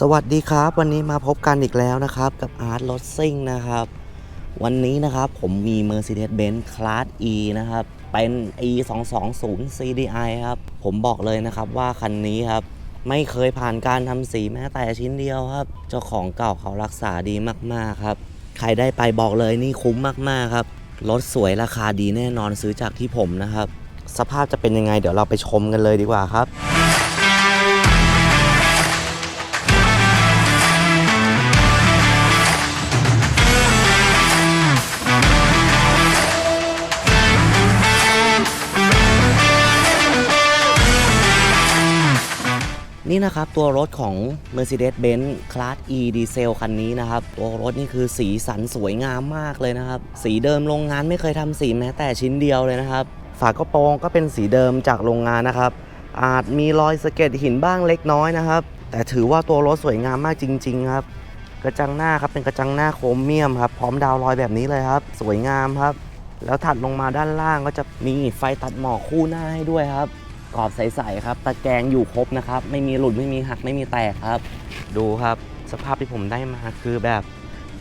สวัสดีครับวันนี้มาพบกันอีกแล้วนะครับ กับอาร์ตรถซิ่งนะครับ วันนี้นะครับผมมี Mercedes-Benz Class E นะครับ เป็น E 2 2 0 CDI ครับ ผมบอกเลยนะครับว่าคันนี้ครับ ไม่เคยผ่านการทำสีแม้แต่ชิ้นเดียวครับ เจ้าของเก่าเขารักษาดีมากๆครับ ใครได้ไปบอกเลยนี่คุ้มมากๆครับ รถสวยราคาดีแน่นอนซื้อจากที่ผมนะครับ สภาพจะเป็นยังไงเดี๋ยวเราไปชมกันเลยดีกว่าครับ นี่นะครับตัวรถของ Mercedes-Benz Class E Diesel คันนี้นะครับ ตัวรถนี่คือสีสันสวยงามมากเลยนะครับ สีเดิมโรงงานไม่เคยทำสีแม้แต่ชิ้นเดียวเลยนะครับ ฝากระโปรงก็เป็นสีเดิมจากโรงงานนะครับ อาจมีรอยสะเก็ดหินบ้างเล็กน้อยนะครับ แต่ถือว่าตัวรถสวยงามมากจริง ๆ ครับ กระจังหน้าครับเป็นกระจังหน้าโครเมียมครับพร้อมดาวน์ลอยแบบนี้เลยครับ สวยงามครับ แล้วถัดลงมาด้านล่างก็จะมีไฟตัดหมอกคู่หน้าให้ด้วยครับ กรอบใสๆครับ ตะแกรงอยู่ครบนะครับ ไม่มีหลุดไม่มีหักไม่มีแตกครับ ดูครับ สภาพที่ผมได้มาคือแบบ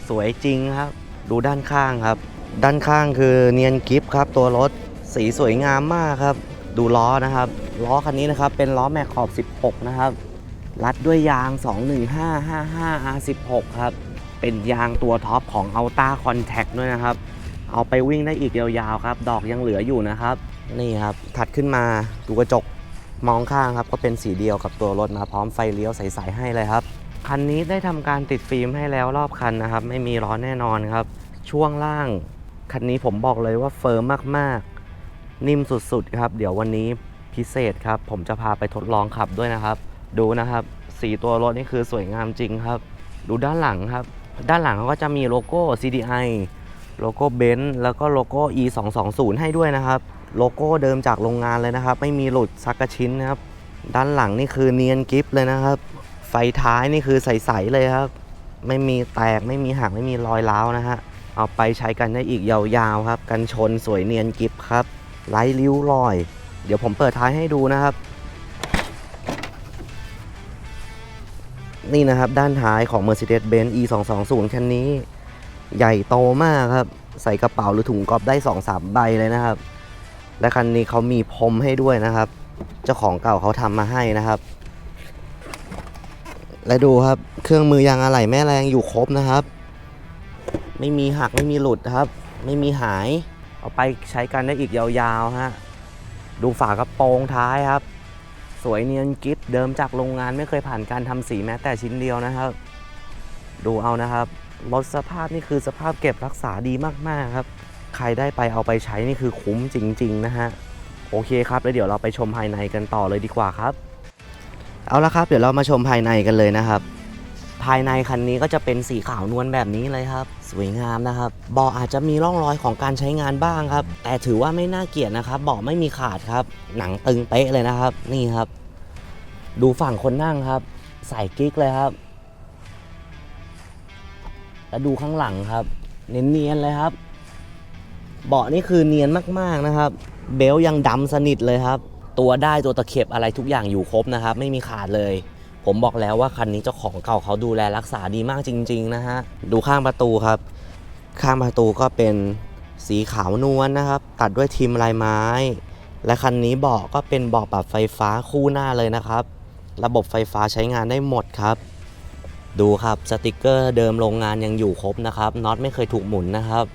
สวยจริงครับ ดูด้านข้างครับ ด้านข้างคือเนียนกิฟครับ ตัวรถสีสวยงามมากครับ ดูล้อนะครับ ล้อคันนี้นะครับ เป็นล้อแม็กขอบ 16 นะครับ รัดด้วยยาง 21555 R16 ครับ เป็นยางตัวท็อปของ Alta Contact ด้วยนะครับ เอาไปวิ่งได้อีกยาวๆครับ ดอกยังเหลืออยู่นะครับ นี่ครับถัดขึ้นมาดูกระจกมองข้างครับก็เป็นสีเดียวกับตัวรถมาพร้อมไฟเลี้ยวใสๆให้เลยครับคันนี้ได้ทำการติดฟิล์มให้แล้วรอบคันนะครับ ไม่มีล้อแน่นอนครับ ช่วงล่างคันนี้ผมบอกเลยว่าเฟิร์มมากๆ นิ่มสุดๆครับ เดี๋ยววันนี้พิเศษครับ ผมจะพาไปทดลองขับด้วยนะครับ ดูนะครับ สีตัวรถนี่คือสวยงามจริงครับ ดูด้านหลังครับ ด้านหลังเขาก็จะมีโลโก้ CDI โลโก้เบนซ์แล้วก็โลโก้ E 2 2 0ให้ด้วยนะครับ โลโก้เดิมจากโรงงานเลยนะครับ ไม่มีหลุดสักกระชิ้นนะครับ ด้านหลังนี่คือเนียนกิฟเลยนะครับ ไฟท้ายนี่คือใสๆเลยครับ ไม่มีแตกไม่มีหักไม่มีรอยร้าวนะฮะเอาไปใช้กันได้อีกยาวๆครับ กันชนสวยเนียนกิฟครับไร้ริ้วรอย เดี๋ยวผมเปิดท้ายให้ดูนะครับ นี่นะครับด้านท้ายของ Mercedes-Benz E 2 2 0 คันนี้ ใหญ่โตมากครับ ใส่กระเป๋าหรือถุงกอบได้2-3ใบเลยนะครับ และคันนี้เขามีพรมให้ด้วยนะครับ เจ้าของเก่าเขาทำมาให้นะครับ และดูครับเครื่องมือยางอะไหล่แม่แรงอยู่ครบนะครับ ไม่มีหักไม่มีหลุดครับ ไม่มีหายเอาไปใช้กันได้อีกยาวๆฮะดูฝากระโปรงท้ายครับ สวยเนียนกิฟเดิมจากโรงงานไม่เคยผ่านการทำสีแม้แต่ชิ้นเดียวนะครับ ดูเอานะครับ รถสภาพนี่คือสภาพเก็บรักษาดีมากๆครับ ใครได้ไปเอาไปใช้นี่คือคุ้มจริง ๆ นะฮะ โอเคครับ แล้วเดี๋ยวเราไปชมภายในกันต่อเลยดีกว่าครับ เอาละครับ เดี๋ยวเรามาชมภายในกันเลยนะครับ ภายในคันนี้ก็จะเป็นสีขาวนวลแบบนี้เลยครับ สวยงามนะครับเบาะอาจจะมีร่องรอยของการใช้งานบ้างครับ แต่ถือว่าไม่น่าเกลียดนะครับเบาะไม่มีขาดครับ หนังตึงเป๊ะเลยนะครับ นี่ครับ ดูฝั่งคนนั่งครับ ใส่กิ๊กเลยครับ แล้วดูข้างหลังครับ เนียนๆเลยครับ เบาะนี่คือเนียนมากๆนะครับ เบลยังดำสนิทเลยครับ ตัวได้ตัวตะเข็บอะไรทุกอย่างอยู่ครบนะครับ ไม่มีขาดเลย ผมบอกแล้วว่าคันนี้เจ้าของเก่าเขาดูแลรักษาดีมากจริง ๆ นะฮะ ดูข้างประตูครับ ข้างประตูก็เป็นสีขาวนวลนะครับ ตัดด้วยทิมลายไม้ และคันนี้เบาะก็เป็นเบาะปรับไฟฟ้าคู่หน้าเลยนะครับ ระบบไฟฟ้าใช้งานได้หมดครับ ดูครับสติกเกอร์เดิมโรงงานยังอยู่ครบนะครับน็อตไม่เคยถูกหมุนนะครับ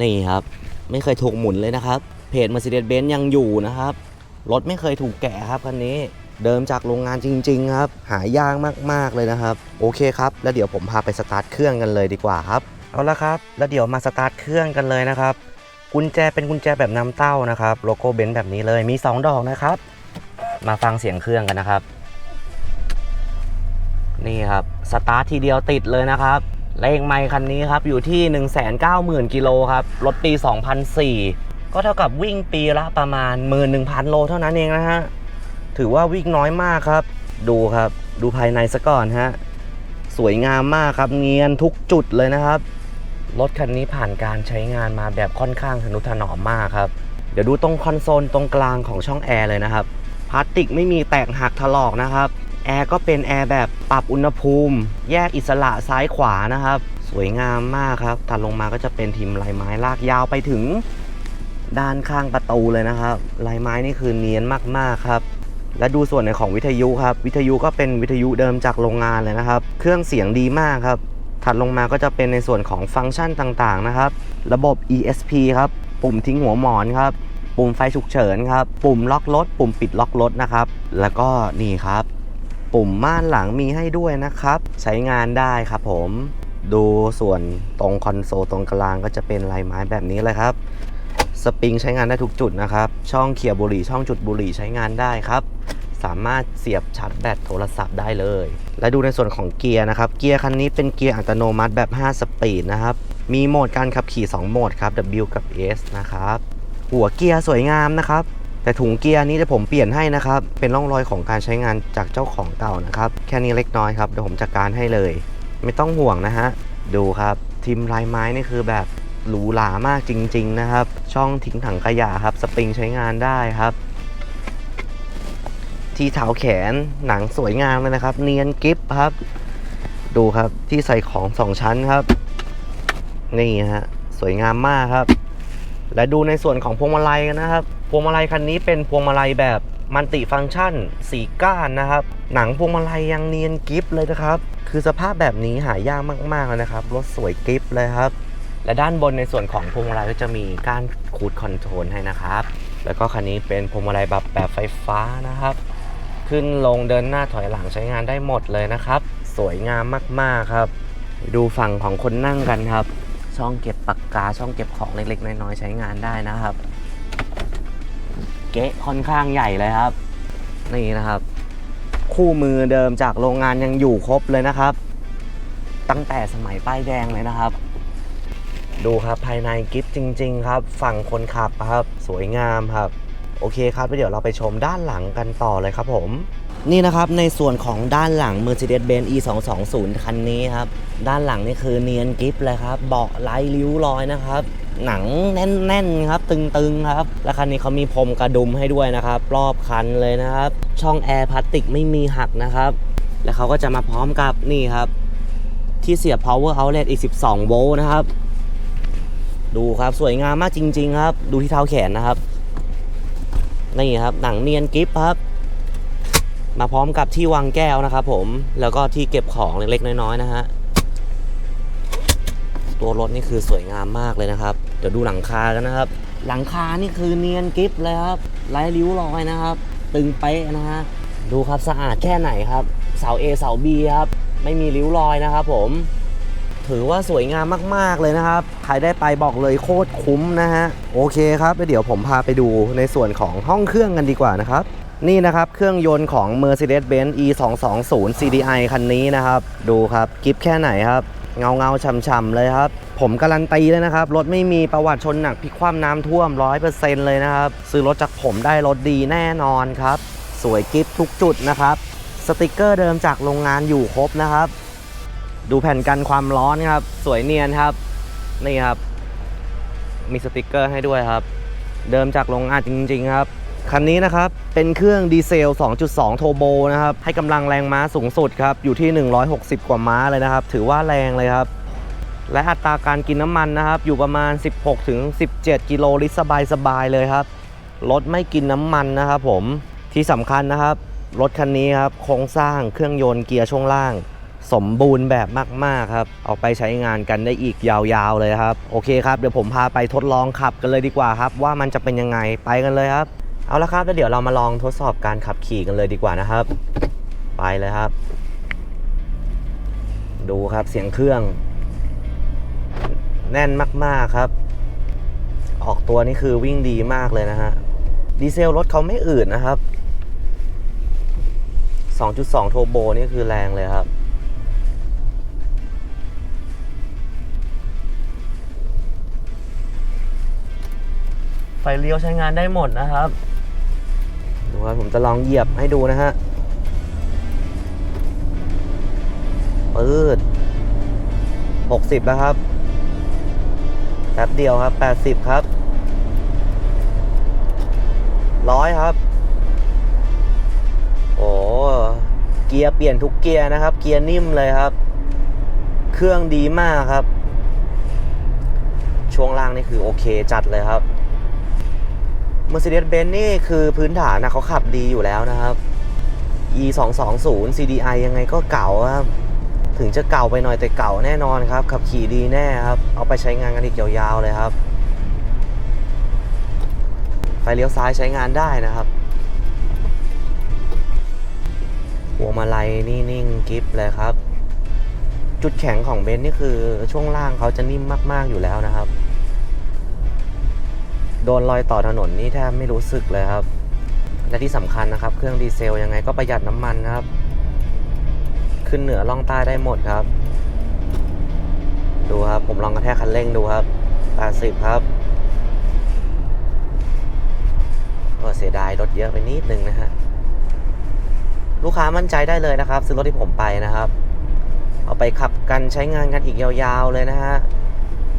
นี่ครับ ไม่เคยถูกหมุนเลยนะครับ เพจ Mercedes-Benz ยังอยู่นะครับ รถไม่เคยถูกแกะครับคันนี้เดิมจากโรงงานจริง ๆ ครับ หายากมาก ๆ เลยนะครับ โอเคครับ แล้วเดี๋ยวผมพาไปสตาร์ทเครื่องกันเลยดีกว่าครับ เอาละครับ แล้วเดี๋ยวมาสตาร์ทเครื่องกันเลยนะครับ กุญแจเป็นกุญแจแบบน้ำเต้านะครับ โลโก้เบนซ์แบบนี้เลย มี 2 ดอกนะครับ มาฟังเสียงเครื่องกันนะครับ นี่ครับสตาร์ททีเดียวติดเลยนะครับเลขไมค์คันนี้ครับอยู่ที่ 190,000กิโลครับรถปี 2004 ก็เท่ากับวิ่งปีละประมาณ 11,000 โลเท่านั้นเองนะฮะถือว่าวิ่งน้อยมากครับ ดูครับดูภายในซะก่อนฮะสวยงามมากครับเนียนทุกจุดเลยนะครับ รถคันนี้ผ่านการใช้งานมาแบบค่อนข้างทนุถนอมมากครับ เดี๋ยวดูตรงคอนโซลตรงกลางของช่องแอร์เลยนะครับพลาสติกไม่มีแตกหักถลอกนะครับ แอร์ก็เป็นแอร์แบบปรับอุณหภูมิ แยกอิสระซ้ายขวานะครับ สวยงามมากครับถัดลงมาก็จะเป็นทิมลายไม้ลากยาวไปถึง ด้านข้างประตูเลยนะครับ ลายไม้นี่คือเนียนมากๆครับและดูส่วนในของวิทยุครับ วิทยุก็เป็นวิทยุเดิมจากโรงงานเลยนะครับ เครื่องเสียงดีมากครับ ถัดลงมาก็จะเป็นในส่วนของฟังก์ชันต่างๆนะครับ ระบบ ESP ครับ ปุ่มทิ้งหัวหมอนครับ ปุ่มไฟฉุกเฉินครับ ปุ่มล็อกรถ ปุ่มปิดล็อกรถนะครับ แล้วก็นี่ครับ ปุ่มม่านหลังมีให้ด้วยนะครับ ใช้งานได้ครับผม ดูส่วนตรงคอนโซลตรงกลางก็จะเป็นลายไม้แบบนี้เลยครับสปริงใช้งานได้ทุกจุดนะครับ ช่องเขี่ยบุหรี่ช่องจุดบุหรี่ใช้งานได้ครับ สามารถเสียบชาร์จแบตโทรศัพท์ได้เลย และดูในส่วนของเกียร์นะครับ เกียร์คันนี้เป็นเกียร์อัตโนมัติแบบ 5 สปีดนะครับ มีโหมดการขับขี่ 2 โหมดครับ W กับ S นะครับ หัวเกียร์สวยงามนะครับ แต่ถุงเกียร์นี้เดี๋ยวผมเปลี่ยนให้นะครับ เป็นร่องรอยของการใช้งานจากเจ้าของเก่านะครับ แค่นี้เล็กน้อยครับ เดี๋ยวผมจัดการให้เลย ไม่ต้องห่วงนะฮะ ดูครับทิมลายไม้นี่คือแบบหรูหรามากจริง ๆ นะครับ ช่องทิ้งถังขยะครับ สปริงใช้งานได้ครับ ที่เท้าแขนหนังสวยงามเลยนะครับ เนียนกิฟครับ ดูครับที่ใส่ของสองชั้นครับ นี่ฮะสวยงามมากครับ และดูในส่วนของพวงมาลัยกันนะครับ พวงมาลัยคันนี้เป็นพวงมาลัยแบบมัลติฟังก์ชันสีก้านนะครับ หนังพวงมาลัยยังเนียนกิฟเลยนะครับ คือสภาพแบบนี้หายากมากๆเลยนะครับ รถสวยกิฟเลยครับ และด้านบนในส่วนของพวงมาลัยก็จะมีก้านคูดคอนโทรลให้นะครับ แล้วก็คันนี้เป็นพวงมาลัยแบบแบบไฟฟ้านะครับ ขึ้นลงเดินหน้าถอยหลังใช้งานได้หมดเลยนะครับ สวยงามมากๆครับ ดูฝั่งของคนนั่งกันครับ ช่องเก็บปากกาช่องเก็บของเล็กๆน้อยๆใช้งานได้นะครับ เกะค่อนข้างใหญ่เลยครับ นี่นะครับ คู่มือเดิมจากโรงงานยังอยู่ครบเลยนะครับ ตั้งแต่สมัยป้ายแดงเลยนะครับ ดูครับภายในกิฟต์จริง ๆ ครับ ฝั่งคนขับครับ สวยงามครับ โอเคครับเดี๋ยวเราไปชมด้านหลังกันต่อเลยครับผมนี่นะครับในส่วนของด้านหลัง Mercedes-Benz E220 คันนี้ครับ ด้านหลังนี่คือเนียนกิฟเลยครับ เบาะไร้ริ้วรอยนะครับ หนังแน่นๆครับ ตึงๆครับ และคันนี้เขามีพรมกระดุมให้ด้วยนะครับ รอบคันเลยนะครับ ช่องแอร์พลาสติกไม่มีหักนะครับ และเขาก็จะมาพร้อมกับนี่ครับ ที่เสียบ power outlet อีก 12 โวลต์นะครับ ดูครับสวยงามมากจริง ๆ ครับ ดูที่เท้าแขนนะครับนี่ครับหนังเนียนกิฟครับ มาพร้อมกับที่วางแก้วนะครับผมแล้วก็ที่เก็บของเล็กๆน้อยๆนะฮะ ตัวรถนี่คือสวยงามมากเลยนะครับ เดี๋ยวดูหลังคากันนะครับ หลังคานี่คือเนียนกิฟเลยครับไร้ริ้วรอยนะครับ ตึงเป๊ะนะฮะดูครับสะอาดแค่ไหนครับเสา A เสา B ครับ ไม่มีริ้วรอยนะครับผม ถือว่าสวยงามมาก ๆ เลยนะครับใครได้ไปบอกเลยโคตรคุ้มนะฮะ โอเคครับเดี๋ยวผมพาไปดูในส่วนของห้องเครื่องกันดีกว่านะครับ นี่นะครับ เครื่องยนต์ของ Mercedes-Benz E220 CDI คันนี้นะครับ ดูครับกิฟแค่ไหนครับ เงาเงาๆช่ำๆเลยครับ ผมการันตีเลยนะครับ รถไม่มีประวัติชนหนักพิกคว่ำน้ำท่วม 100%เลยนะครับ ซื้อรถจากผมได้รถดีแน่นอนครับ สวยกิฟทุกจุดนะครับ สติกเกอร์เดิมจากโรงงานอยู่ครบนะครับ ดูแผ่นกันความร้อนครับ สวยเนียนครับ นี่ครับ มีสติกเกอร์ให้ด้วยครับ เดิมจากโรงงานจริง ๆ ครับ คันนี้นะครับ เป็นเครื่องดีเซล 2.2 โทโบนะครับ ให้กำลังแรงม้าสูงสุดครับ อยู่ที่ 160 กว่าม้าเลยนะครับ ถือว่าแรงเลยครับ และอัตราการกินน้ำมันนะครับ อยู่ประมาณ 16ถึง17 กิโลลิตรสบายๆเลยครับ รถไม่กินน้ำมันนะครับผมที่สำคัญนะครับ รถคันนี้ครับ โครงสร้างเครื่องยนต์เกียร์ช่วงล่าง สมบูรณ์แบบมากๆครับเอาไปใช้งานกันได้อีกยาวๆเลยครับ โอเคครับ เดี๋ยวผมพาไปทดลองขับกันเลยดีกว่าครับ ว่ามันจะเป็นยังไงไปกันเลยครับ เอาละครับแล้วเดี๋ยวเรามาลองทดสอบการขับขี่กันเลยดีกว่านะครับ ไปเลยครับ ดูครับเสียงเครื่อง แน่นมากๆครับ ออกตัวนี่คือวิ่งดีมากเลยนะฮะดีเซลรถเขาไม่อืดนะครับ 2.2โทโบนี่คือแรงเลยครับไฟเลี้ยวใช้งานได้หมดนะครับ ดูครับผมจะลองเหยียบให้ดูนะฮะปืด60แล้วครับแป๊บเดียวครับ80ครับร้อยครับ โอ้เกียร์เปลี่ยนทุกเกียร์นะครับ เกียร์นิ่มเลยครับ เครื่องดีมากครับ ช่วงล่างนี่คือโอเคจัดเลยครับ Mercedes-Benz นี่คือพื้นฐานนะเขาขับดีอยู่แล้วนะครับ e 2 2 0 CDI ยังไงก็เก่าครับ ถึงจะเก่าไปหน่อยแต่เก่าแน่นอนครับ ขับขี่ดีแน่ครับ เอาไปใช้งานกันอีกยาวๆเลยครับ ไฟเลี้ยวซ้ายใช้งานได้นะครับพวงมาลัยนี่นิ่งกิฟเลยครับ จุดแข็งของเบนซ์นี่คือช่วงล่างเขาจะนิ่มมากๆอยู่แล้วนะครับ โดนรอยต่อถนนนี่แทบไม่รู้สึกเลยครับ และที่สำคัญนะครับ เครื่องดีเซลยังไงก็ประหยัดน้ำมันครับ ขึ้นเหนือล่องใต้ได้หมดครับ ดูครับผมลองกระแทกคันเร่งดูครับ80ครับก็เสียดายรถเยอะไปนิดนึงนะฮะลูกค้ามั่นใจได้เลยนะครับ ซื้อรถที่ผมไปนะครับ เอาไปขับกันใช้งานกันอีกยาวๆเลยนะฮะ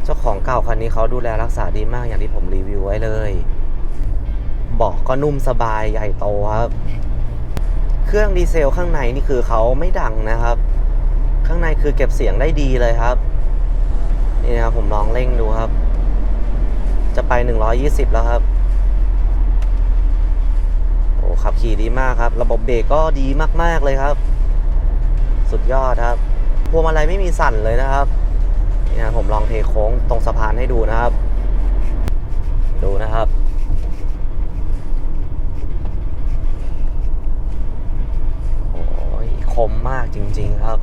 เจ้าของเก่าคันนี้เขาดูแลรักษาดีมากอย่างที่ผมรีวิวไว้เลยเบอกก็นุ่มสบายใหญ่โตครับ เครื่องดีเซลข้างในนี่คือเขาไม่ดังนะครับ ข้างในคือเก็บเสียงได้ดีเลยครับนี่นะครับผมลองเร่งดูครับ จะไป 120 แล้วครับโอ้ขับขี่ดีมากครับ ระบบเบรกก็ดีมากๆเลยครับ สุดยอดครับพวงมาลัยไม่มีสั่นเลยนะครับ นี่นะผมลองเทโค้งตรงสะพานให้ดูนะครับ ดูนะครับ โอ้ยคมมากจริง ๆครับ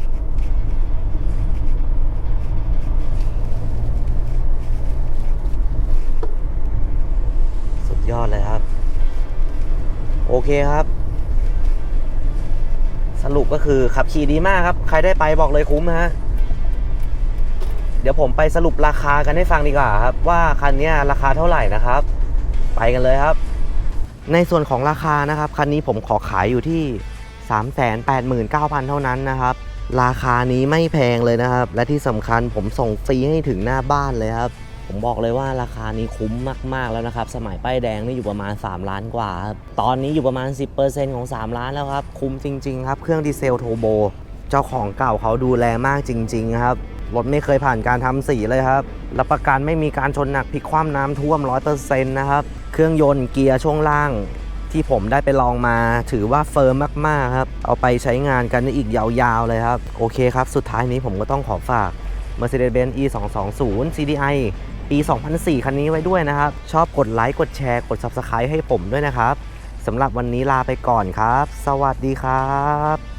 สุดยอดเลยครับ โอเคครับ สรุปก็คือขับขี่ดีมากครับ ใครได้ไปบอกเลยคุ้มนะฮะ เดี๋ยวผมไปสรุปราคากันให้ฟังดีกว่าครับ ว่าคันนี้ราคาเท่าไหร่นะครับ ไปกันเลยครับ ในส่วนของราคานะครับคันนี้ผมขอขายอยู่ที่ 389,000 เท่านั้นนะครับ ราคานี้ไม่แพงเลยนะครับ และที่สำคัญผมส่งฟรีให้ถึงหน้าบ้านเลยครับผมบอกเลยว่าราคานี้คุ้มมาก ๆ แล้วนะครับ สมัยป้ายแดงนี่อยู่ประมาณ 3 ล้านกว่าครับตอนนี้อยู่ประมาณ 10%ของ 3 ล้านแล้วครับ คุ้มจริง ๆ ครับ เครื่องดีเซลโทโบ เจ้าของเก่าเขาดูแลมากจริง ๆ ครับ รถไม่เคยผ่านการทำสีเลยครับ รับประกันไม่มีการชนหนักพลิกคว่ำน้ำท่วม 100%นะครับ เครื่องยนต์เกียร์ช่วงล่าง ที่ผมได้ไปลองมาถือว่าเฟิร์มมากๆครับ เอาไปใช้งานกันได้อีกยาวๆเลยครับ โอเคครับ สุดท้ายนี้ผมก็ต้องขอฝาก Mercedes-Benz E 2 2 0 CDI ปี 2004 คันนี้ไว้ด้วยนะครับ ชอบกดไลค์ กดแชร์ กด Subscribe ให้ผมด้วยนะครับ สำหรับวันนี้ลาไปก่อนครับ สวัสดีครับ